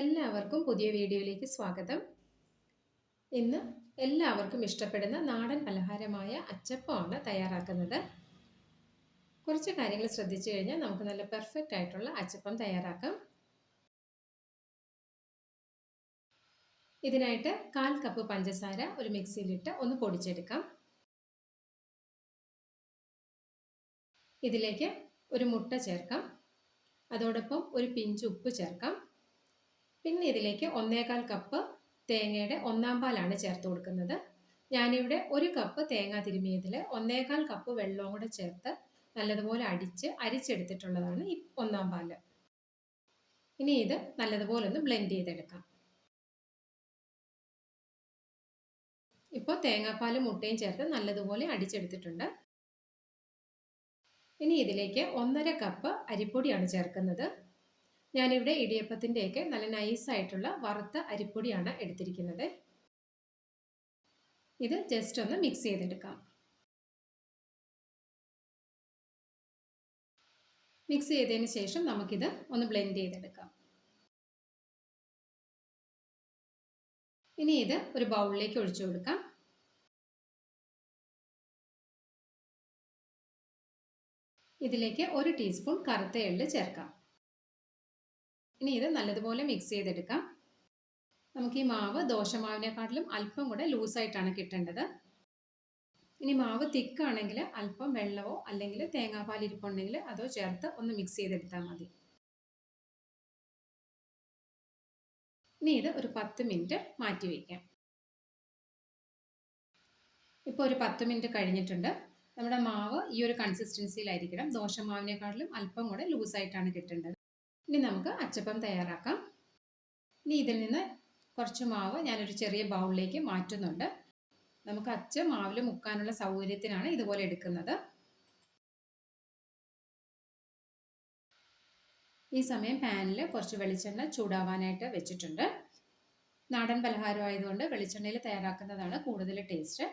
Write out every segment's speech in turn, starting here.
എല്ലാവർക്കും പുതിയ വീഡിയോയിലേക്ക് സ്വാഗതം. ഇന്ന് എല്ലാവർക്കും ഇഷ്ടപ്പെടുന്ന നാടൻ പലഹാരമായ അച്ചപ്പമാണ് തയ്യാറാക്കുന്നത്. കുറച്ച് കാര്യങ്ങൾ ശ്രദ്ധിച്ചു കഴിഞ്ഞാൽ നമുക്ക് നല്ല പെർഫെക്റ്റ് ആയിട്ടുള്ള അച്ചപ്പം തയ്യാറാക്കാം. ഇതിനായിട്ട് കാൽ കപ്പ് പഞ്ചസാര ഒരു മിക്സിയിലിട്ട് ഒന്ന് പൊടിച്ചെടുക്കാം. ഇതിലേക്ക് ഒരു മുട്ട ചേർക്കാം. അതോടൊപ്പം ഒരു പിഞ്ച് ഉപ്പ് ചേർക്കാം. പിന്നെ ഇതിലേക്ക് ഒന്നേകാൽ കപ്പ് തേങ്ങയുടെ ഒന്നാം പാലാണ് ചേർത്ത് കൊടുക്കുന്നത്. ഞാനിവിടെ ഒരു കപ്പ് തേങ്ങ തിരുമിയതിൽ ഒന്നേകാൽ കപ്പ് വെള്ളവും കൂടെ ചേർത്ത് നല്ലതുപോലെ അടിച്ച് അരിച്ചെടുത്തിട്ടുള്ളതാണ് ഈ ഒന്നാം പാൽ. ഇനി ഇത് നല്ലതുപോലെ ഒന്ന് ബ്ലെൻഡ് ചെയ്തെടുക്കാം. ഇപ്പോൾ തേങ്ങാപ്പാലും മുട്ടയും ചേർത്ത് നല്ലതുപോലെ അടിച്ചെടുത്തിട്ടുണ്ട്. ഇനി ഇതിലേക്ക് ഒന്നര കപ്പ് അരിപ്പൊടിയാണ് ചേർക്കുന്നത്. ഞാനിവിടെ ഇടിയപ്പത്തിന്റെയൊക്കെ നല്ല നൈസായിട്ടുള്ള വറുത്ത അരിപ്പൊടിയാണ് എടുത്തിരിക്കുന്നത്. ഇത് ജസ്റ്റ് ഒന്ന് മിക്സ് ചെയ്തെടുക്കാം. മിക്സ് ചെയ്തതിന് ശേഷം നമുക്കിത് ഒന്ന് ബ്ലെൻഡ് ചെയ്തെടുക്കാം. ഇനി ഇത് ഒരു ബൗളിലേക്ക് ഒഴിച്ചു കൊടുക്കാം. ഇതിലേക്ക് ഒരു ടീസ്പൂൺ കറുത്ത എള്ള് ചേർക്കാം. ഇനി ഇത് നല്ലതുപോലെ മിക്സ് ചെയ്തെടുക്കാം. നമുക്ക് ഈ മാവ് ദോശമാവിനെക്കാട്ടിലും അല്പം കൂടെ ലൂസായിട്ടാണ് കിട്ടേണ്ടത്. ഇനി മാവ് തിക്കാണെങ്കിൽ അല്പം വെള്ളമോ അല്ലെങ്കിൽ തേങ്ങാപ്പാൽ ഇരിപ്പുണ്ടെങ്കിൽ അതോ ചേർത്ത് ഒന്ന് മിക്സ് ചെയ്തെടുത്താൽ മതി. ഇനി ഇത് ഒരു പത്ത് മിനിറ്റ് മാറ്റി വയ്ക്കാം ഇപ്പോൾ ഒരു പത്ത് മിനിറ്റ് കഴിഞ്ഞിട്ടുണ്ട്. നമ്മുടെ മാവ് ഈ ഒരു കൺസിസ്റ്റൻസിയിലായിരിക്കണം ദോശമാവിനെക്കാട്ടിലും അല്പം കൂടെ ലൂസായിട്ടാണ് കിട്ടേണ്ടത്. ഇനി നമുക്ക് അച്ചപ്പം തയ്യാറാക്കാം. ഇനി ഇതിൽ നിന്ന് കുറച്ച് മാവ് ഞാനൊരു ചെറിയ ബൗളിലേക്ക് മാറ്റുന്നുണ്ട്. നമുക്ക് അച്ച മാവിൽ മുക്കാനുള്ള സൗകര്യത്തിനാണ് ഇതുപോലെ എടുക്കുന്നത്. ഈ സമയം പാനിൽ കുറച്ച് വെളിച്ചെണ്ണ ചൂടാവാനായിട്ട് വെച്ചിട്ടുണ്ട്. നാടൻ പലഹാരം ആയതുകൊണ്ട് വെളിച്ചെണ്ണയിൽ തയ്യാറാക്കുന്നതാണ് കൂടുതൽ ടേസ്റ്റ്.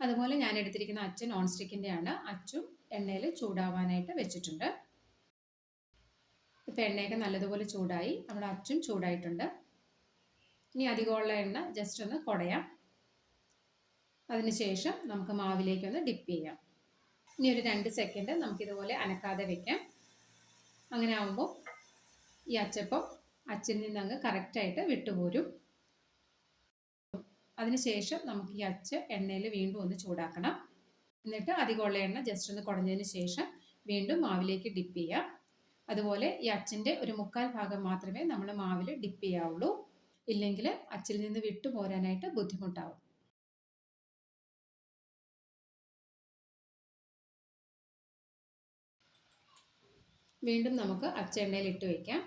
അതുപോലെ ഞാൻ എടുത്തിരിക്കുന്ന അച്ച് നോൺ സ്റ്റിക്കിന്റെയാണ് അച്ചും എണ്ണയിൽ ചൂടാവാനായിട്ട് വെച്ചിട്ടുണ്ട്. ഇപ്പം എണ്ണയൊക്കെ നല്ലതുപോലെ ചൂടായി. നമ്മുടെ അച്ചും ചൂടായിട്ടുണ്ട്. ഇനി അധികമുള്ള എണ്ണ ജസ്റ്റ് ഒന്ന് കുടയാം. അതിനുശേഷം നമുക്ക് മാവിലേക്ക് ഒന്ന് ഡിപ്പ് ചെയ്യാം. ഇനി ഒരു രണ്ട് സെക്കൻഡ് നമുക്കിതുപോലെ അനക്കാതെ വെക്കാം. അങ്ങനെ ആകുമ്പോൾ ഈ അച്ചപ്പം അച്ചിൽ നിന്ന് അങ്ങ് കറക്റ്റായിട്ട് വിട്ടുപോരും. അതിനുശേഷം നമുക്ക് ഈ അച്ച എണ്ണയിൽ വീണ്ടും ഒന്ന് ചൂടാക്കണം. എന്നിട്ട് അധികമുള്ള എണ്ണ ജസ്റ്റ് ഒന്ന് കുടഞ്ഞതിന് ശേഷം വീണ്ടും മാവിലേക്ക് ഡിപ്പ് ചെയ്യാം. അതുപോലെ ഈ അച്ചിന്റെ ഒരു മുക്കാൽ ഭാഗം മാത്രമേ നമ്മൾ മാവിൽ ഡിപ്പ് ചെയ്യാവുള്ളൂ. ഇല്ലെങ്കിൽ അച്ചിൽ നിന്ന് വിട്ടു പോരാനായിട്ട് ബുദ്ധിമുട്ടാവും. വീണ്ടും നമുക്ക് അച്ചെണ്ണയിൽ ഇട്ട് വയ്ക്കാം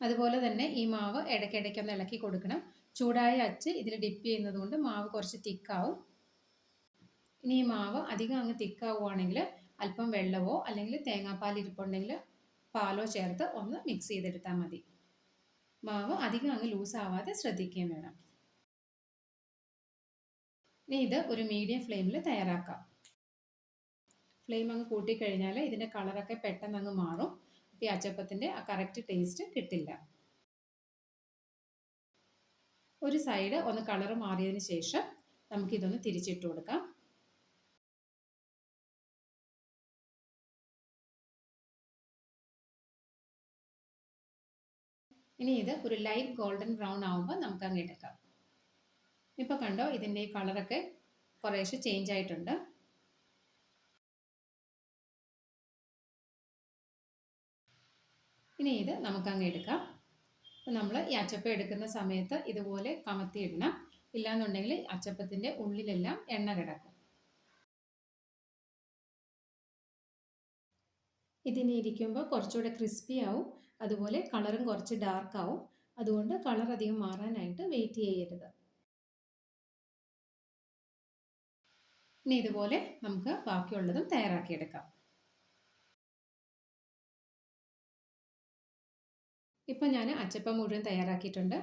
അതുപോലെ തന്നെ ഈ മാവ് ഇടയ്ക്കിടയ്ക്ക് ഒന്ന് ഇളക്കി കൊടുക്കണം. ചൂടായ അച്ച് ഇതിൽ ഡിപ്പ് ചെയ്യുന്നത് കൊണ്ട് മാവ് കുറച്ച് തിക്കാവും. ഇനി ഈ മാവ് അധികം അങ്ങ് തിക്കാവുകയാണെങ്കിൽ അല്പം വെള്ളമോ അല്ലെങ്കിൽ തേങ്ങാപ്പാൽ ഇരിപ്പുണ്ടെങ്കിൽ പാലോ ചേർത്ത് ഒന്ന് മിക്സ് ചെയ്തെടുത്താൽ മതി. മാവ് അധികം അങ്ങ് ലൂസ് ആവാതെ ശ്രദ്ധിക്കുകയും വേണം. ഇനി ഇത് ഒരു മീഡിയം ഫ്ലെയിമിൽ തയ്യാറാക്കാം. ഫ്ലെയിം അങ്ങ് കൂട്ടിക്കഴിഞ്ഞാൽ ഇതിന്റെ കളറൊക്കെ പെട്ടെന്ന് അങ്ങ് മാറും. ഈ അച്ചപ്പത്തിന്റെ ആ കറക്റ്റ് ടേസ്റ്റ് കിട്ടില്ല. ഒരു സൈഡ് ഒന്ന് കളർ മാറിയതിന് ശേഷം നമുക്കിതൊന്ന് തിരിച്ചിട്ട് കൊടുക്കാം. ഇനി ഇത് ഒരു ലൈറ്റ് ഗോൾഡൻ ബ്രൗൺ ആവുമ്പോൾ നമുക്ക് അങ്ങ് എടുക്കാം. ഇപ്പോൾ കണ്ടോ ഇതിന്റെ കളറൊക്കെ കുറേശ്ശെ ചേഞ്ച് ആയിട്ടുണ്ട്. ഇനി ഇത് നമുക്കങ്ങ് എടുക്കാം. അപ്പോൾ നമ്മൾ ഈ അച്ചപ്പം എടുക്കുന്ന സമയത്ത് ഇതുപോലെ കമത്തിയിടണം. ഇല്ലാന്നുണ്ടെങ്കിൽ അച്ചപ്പത്തിന്റെ ഉള്ളിലെല്ലാം എണ്ണ കിടക്കും. ഇതിനെ ഇരിക്കുമ്പോൾ കുറച്ചുകൂടെ ക്രിസ്പി ആവും. അതുപോലെ കളറും കുറച്ച് ഡാർക്ക് ആവും. അതുകൊണ്ട് കളർ അധികം മാറാനായിട്ട് വെയിറ്റ് ചെയ്യരുത്. ഇനി ഇതുപോലെ നമുക്ക് ബാക്കിയുള്ളതും തയ്യാറാക്കിയെടുക്കാം. ഇപ്പം ഞാൻ അച്ചപ്പം മുഴുവൻ തയ്യാറാക്കിയിട്ടുണ്ട്.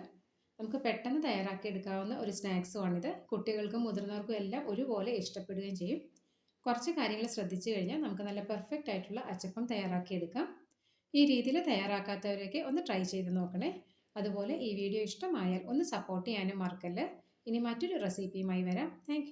നമുക്ക് പെട്ടെന്ന് തയ്യാറാക്കി എടുക്കാവുന്ന ഒരു സ്നാക്സുമാണിത് കുട്ടികൾക്കും മുതിർന്നവർക്കും എല്ലാം ഒരുപോലെ ഇഷ്ടപ്പെടുകയും ചെയ്യും. കുറച്ച് കാര്യങ്ങൾ ശ്രദ്ധിച്ചു കഴിഞ്ഞാൽ നമുക്ക് നല്ല പെർഫെക്റ്റ് ആയിട്ടുള്ള അച്ചപ്പം തയ്യാറാക്കിയെടുക്കാം. ഈ രീതിയിൽ തയ്യാറാക്കാത്തവരൊക്കെ ഒന്ന് ട്രൈ ചെയ്ത് നോക്കണേ. അതുപോലെ ഈ വീഡിയോ ഇഷ്ടമായാൽ ഒന്ന് സപ്പോർട്ട് ചെയ്യാനും മറക്കല്ല്. ഇനി മറ്റൊരു റെസിപ്പിയുമായി വരാം. താങ്ക്